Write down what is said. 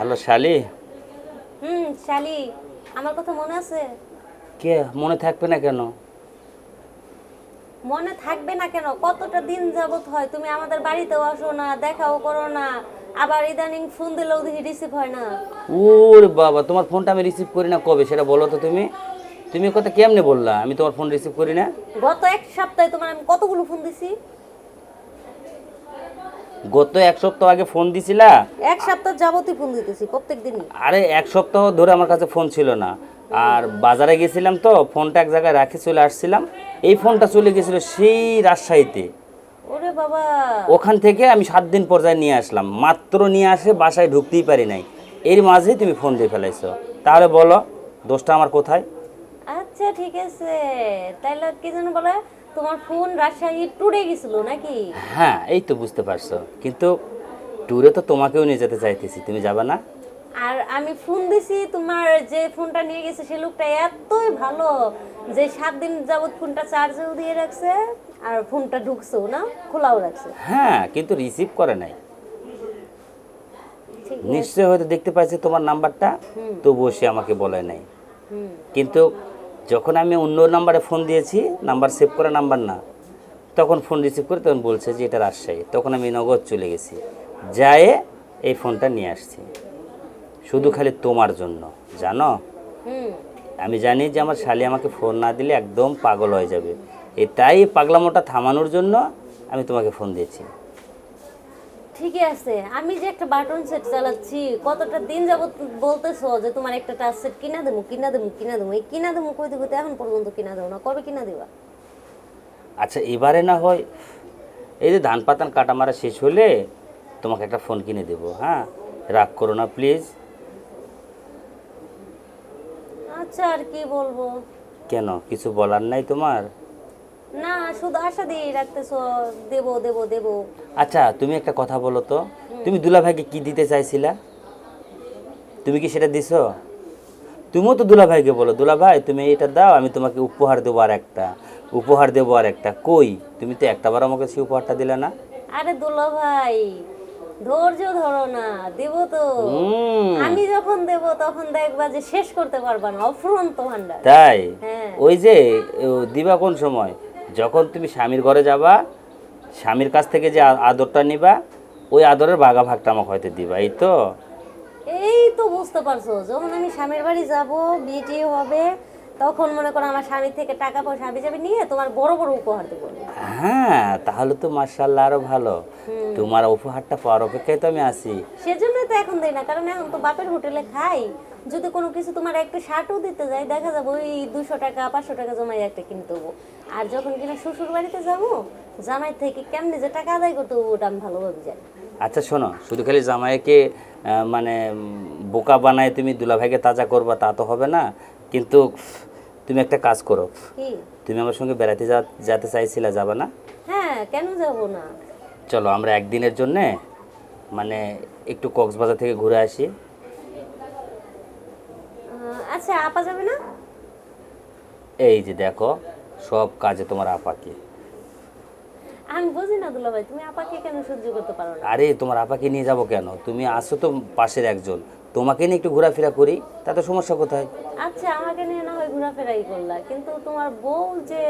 Hello শালি। হুম শালি আমার কথা মনে আছে? কে? মনে থাকবে না কেন? মনে থাকবে না কেন? কতটা দিন যাবত হয় তুমি আমাদের বাড়িতেও আসো না দেখাও করো না। আবার ইদানিং ফোন দিলেও দেখি রিসিভ হয় না। ওরে বাবা তোমার ফোনটা আমি রিসিভ করি না কবে? সেটা বলো তো তুমি। তুমি কথা কেমনে বললা? আমি তোমার ফোন রিসিভ করি না? গত এক সপ্তাহে তোমার আমি কতগুলো ফোন দিছি? গত এক সপ্তাহ আগে ফোন দিছিলা? এক সপ্তাহ যাবতই ফোন দিতেছি প্রত্যেক দিনই আরে এক সপ্তাহ ধরে আমার কাছে ফোন ছিল না। আর বাজারে গেছিলাম তো ফোনটা এক জায়গায় রাখে চলে আসছিলাম। এই ফোনটা চলে গেছিল সেই রাজশাহীতে। ওরে বাবা! ওখান থেকে আমি সাত দিন পর্যায়ে নিয়ে আসলাম। মাত্র নিয়ে আসে বাসায় ঢুকতেই পারি নাই। এর মাঝেই তুমি ফোন দিয়ে ফেলাইছো। তাহলে বলো দোষটা আমার কোথায়? আচ্ছা ঠিক আছে। তাইলে কি যেন বলে তোমার ফোন রাজশাহী টুরে গেছিল নাকি? হ্যাঁ এই তো বুঝতে পারছ। কিন্তু ট্যুরে তো তোমাকেও নিয়ে যেতে চাইতেছি তুমি যাবে না? আর আমি ফোন দিছি তোমার যে ফোনটা নিয়ে গেছে সে লোকটা এতই ভালো যে সাত দিন যাবত ফোনটা চার্জেও দিয়ে রাখছে আর ফোনটা ঢুকছেও না খোলাও রাখছে। হ্যাঁ কিন্তু রিসিভ করে নাই। নিশ্চয় হয়তো দেখতে পাচ্ছি তোমার নাম্বারটা তবুও সে আমাকে বলে নাই। কিন্তু যখন আমি অন্য নাম্বারে ফোন দিয়েছি নাম্বার সেভ করা নাম্বার না তখন ফোন রিসিভ করে তখন বলছে যে এটা রাজশাহী। তখন আমি নগদ চলে গেছি। যায় এই ফোনটা নিয়ে আসছি। শুধু খালি তোমার জন্য জানো? আমি জানি যে আমার শালি আমাকে ফোন না দিলে একদম পাগল হয়ে যাবে। এটাই পাগলামোটা থামানোর জন্য আমি তোমাকে ফোন দিয়েছি। ঠিকই আছে। আমি যে একটা বাটন সেট চালাচ্ছি কতটা দিন যাবত বলতেছো যে তোমার একটা টাচ সেট কিনা দেবো কিনা দেবো কিনা দেবো? এই কিনা দেবো কইতে কইতে এখন পর্যন্ত কিনা দেবো না। কবে কিনা দিবা? আচ্ছা এবারে না হয় এই যে ধান পাতান কাটা মারা শেষ হলে তোমাকে একটা ফোন কিনে দেবো হ্যাঁ? রাগ করো না প্লিজ আচ্ছা আর কি বলব? কেন? কিছু বলার নাই তোমার? না শুধু আশা দিয়ে রাখতেছো দেব দেব দেবো। আচ্ছা তুমি একটা কথা বলো তো। তুমি দুলাভাইকে কি দিতে চাইছিলা? তুমি কি সেটা দিছো? তুমিও তো দুলাভাইকে বলো দুলাভাই তুমি এটা দাও আমি তোমাকে উপহার দেবো আর একটা। উপহার দেবো আর একটা। কই? তুমি তো একটাবার আমাকে সেই উপহারটা দিলে না? আরে দুলা ভাই ধৈর্য ধরো না দেব তো। আমি যখন দেব তখন দেখবা যে শেষ করতে পারবা না অফুরন্ত ভান্ডার তাই? হ্যাঁ। ওই যে দিবা কোন সময়? যখন তুমি স্বামীর ঘরে যাবা স্বামীর কাছ থেকে যে আদরটা নিবা ওই আদরের ভাগা ভাগটা আমাকে হয়তো দিবা এই তো? এই তো বুঝতে পারছ যখন আমি স্বামীর বাড়ি যাব বিয়ে হবে তখন মনে করো আমার স্বামী থেকে টাকা পয়সা হাবি যাবে নিয়ে তোমার বড় বড় উপহার দেবো হ্যাঁ তাহলে তো মার্শাল্লাহ আরও ভালো। তোমার উপহারটা পাওয়ার অপেক্ষায় তো আমি আছি। সেজন্যই তো এখন দেই না কারণ এখন তো বাপের হোটেলে খাই। যদি কোনো কিছু তোমার একটা শার্টও দিতে যাই দেখা যাব ওই দুশো টাকা পাঁচশো টাকা জমাই একটা কিনতে হব আর যখন কিনা শ্বশুর বাড়িতে যাব জামাই থেকে কেমনি যে টাকা আদায় করতে হব ওটা আমি ভালোভাবে জানি আচ্ছা শোনো শুধু খালি জামাইকে মানে বোকা বানায় তুমি দুলাভাইকে তাজা করবা তা তো হবে না। কিন্তু তুমি একটা কাজ করো। তুমি আমার সঙ্গে বেড়াতে যা- যেতে চাইছিলা যাবা না? হ্যাঁ কেন যাব না? চলো আমরা একদিনের জন্যে মানে একটু কক্সবাজার থেকে ঘুরে আসি। আচ্ছা আপা যাবে না? এই যে দেখো সব কাজে তোমার আপাকে। আমি বুঝি না দুলা ভাই তুমি আপাকে কেন সহ্য করতে পারো না? আরে তোমার আপাকে নিয়ে যাব কেন? তুমি আসো তো পাশের একজন। তোমাকে নিয়ে একটু ঘোরাফেরা করি তাতে সমস্যা কোথায়? আচ্ছা আমাকে নিয়ে না হয় ঘোরাফেরাই করলা কিন্তু তোমার বউ যে